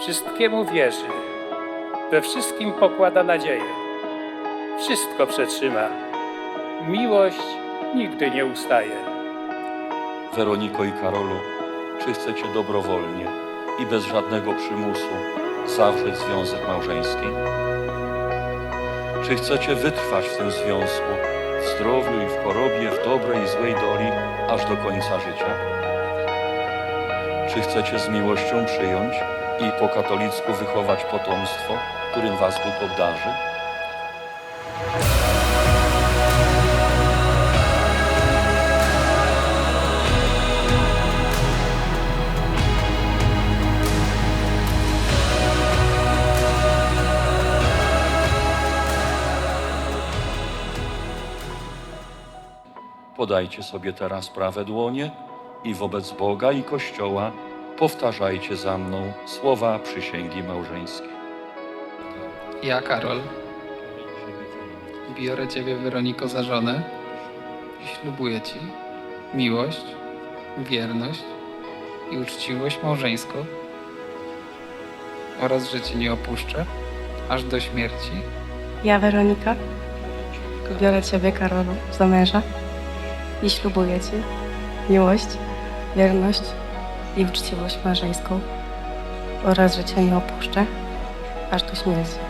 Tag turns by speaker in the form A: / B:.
A: wszystkiemu wierzy, we wszystkim pokłada nadzieję, wszystko przetrzyma. Miłość nigdy nie ustaje.
B: Weroniko i Karolu, czy chcecie dobrowolnie i bez żadnego przymusu zawrzeć związek małżeński? Czy chcecie wytrwać w tym związku w zdrowiu i w chorobie, w dobrej i złej doli, aż do końca życia? Czy chcecie z miłością przyjąć i po katolicku wychować potomstwo, którym was Bóg obdarzy? Podajcie sobie teraz prawe dłonie i wobec Boga i Kościoła powtarzajcie za mną słowa przysięgi małżeńskiej.
C: Ja, Karol, biorę Ciebie, Weroniko, za żonę i ślubuję Ci miłość, wierność i uczciwość małżeńską oraz, że Cię nie opuszczę aż do śmierci.
D: Ja, Weronika, biorę Ciebie, Karolu, za męża i ślubuję Ci miłość, wierność i uczciwość małżeńską oraz, że Cię nie opuszczę aż do śmierci.